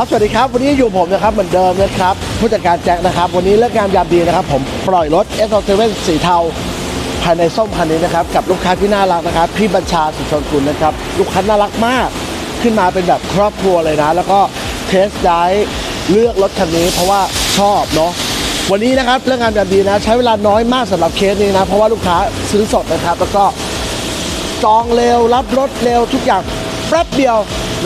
ครับสวัสดีครับวันนี้อยู่ผมนะครับเหมือนเดิมนะครับผู้จัดการแจ็คนะครับ วันนี้เลิกงามยามดีนะครับ ผมปล่อยรถ s อ7สีเทาภายในส้มคันนี้นะครับกับลูกค้าที่น่ารักนะครับ พี่บัญชาสุชนกุลนะครับลูกค้าน่ารักมาก ขึ้นมาเป็นแบบครอบครัวเลยนะ แล้วก็เทสได้เลือกรถคันนี้ เพราะว่าชอบเนาะวันนี้นะครับเรื่องงานแบบดีนะ ใช้เวลาน้อยมากสำหรับเคสนี้นะ เพราะว่าลูกค้าซื้อสดนะครับ แล้วก็จองเร็วรับรถเร็วทุกอย่าง แป๊บเดียว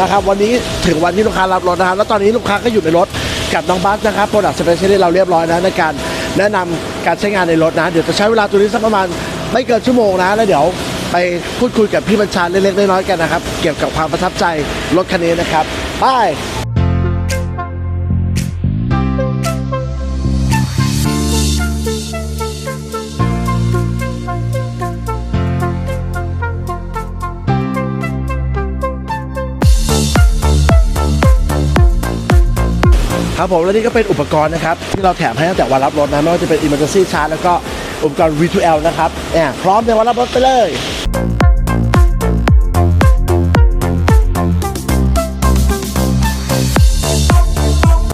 นะครับ วันนี้ถึงวันที่ลูกค้ารับรถนะครับ แล้วตอนนี้ลูกค้าก็อยู่ในรถกับน้องบัสนะครับโปรดักต์สเปเชียลเราเรียบร้อยนะในการแนะนำการใช้งานในรถนะ เดี๋ยวจะใช้เวลาตัวนี้สักประมาณไม่เกินชั่วโมงนะ แล้วเดี๋ยวไปพูดคุยกับพี่บัญชาเล็กๆน้อยๆกันนะครับ เกี่ยวกับความประทับใจรถคันนี้นะครับไป ครับผมและนี่ก็เป็นอุปกรณ์นะครับ ที่เราแถมให้ตั้งแต่วันรับรถนะไม่ว่าจะเป็น emergency charge แล้วก็อุปกรณ์ V2L นะครับเนี่ยพร้อมในวันรับรถไปเลย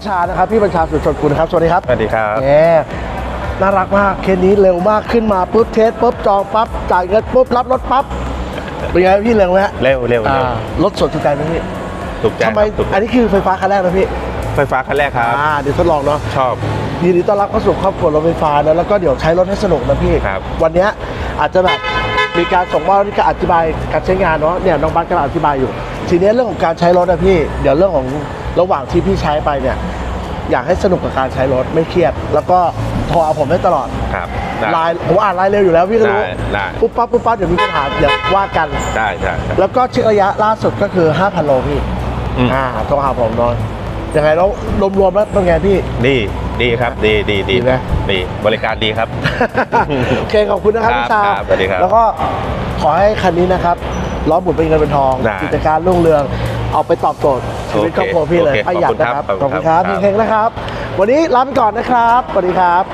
ชานะครับพี่บัญชาสุดชนกุลนะครับสวัสดีครับสวัสดีครับแหมน่ารักมากเคสนี้เร็วมากขึ้นมาปุ๊บเทสปุ๊บจองปั๊บจ่ายเงินปุ๊บรับรถปั๊บเป็นไงพี่เร็วไหมฮะเร็วเร็วอ่าเร็วรถสดถูกใจไหมพี่ถูกใจทำไมครับถูกใจอันนี้คือไฟฟ้าคันแรกนะพี่ ไฟฟ้าคันแรกครับอ่าเดี๋ยวทดลองเนาะชอบยินดีต้อนรับเข้าสู่ครอบครัวรถไฟฟ้านะแล้วก็เดี๋ยวใช้รถให้สนุกนะพี่ครับวันเนี้ยอาจจะแบบมีการส่งมอบที่การอธิบายการใช้งานเนาะเนี่ยน้องบัสกำลังอธิบายอยู่ ทีเนี้ยเรื่องของการใช้รถนะพี่ เดี๋ยวเรื่องของระหว่างที่พี่ใช้ไปเนี่ยอยากให้สนุกกับการใช้รถไม่เครียด แล้วก็โทรเอาผมได้ตลอดครับได้ไลน์ผมอ่านไลน์เร็วอยู่แล้วพี่ก็รู้ได้ได้ปุ๊บปั๊บปุ๊บปั๊บเดี๋ยวมีปัญหาเดี๋ยวว่ากันได้ได้ได้แล้วก็เช็คระยะล่าสุดก็คือ 5,000โลพี่อืมอ่าโทรหาผมหนอน ยังไงแล้วรวมๆแล้วเป็นไงพี่ ดีดีครับ ดีดีดีดีไหม ดีบริการดีครับ โอเคขอบคุณนะครับครับพี่ชาครับสวัสดีครับแล้วก็ขอให้คันนี้นะครับล้อหมุนเป็นเงินเป็นทอง ได้กิจการรุ่งเรือง เอาไปตอบโจทย์ชีวิตครอบครัวพี่เลยโอเคประหยัดนะครับขอบคุณครับขอบคุณครับขอบคุณครับ พี่เฮงนะครับ วันนี้ลาไปก่อนนะครับสวัสดีครับ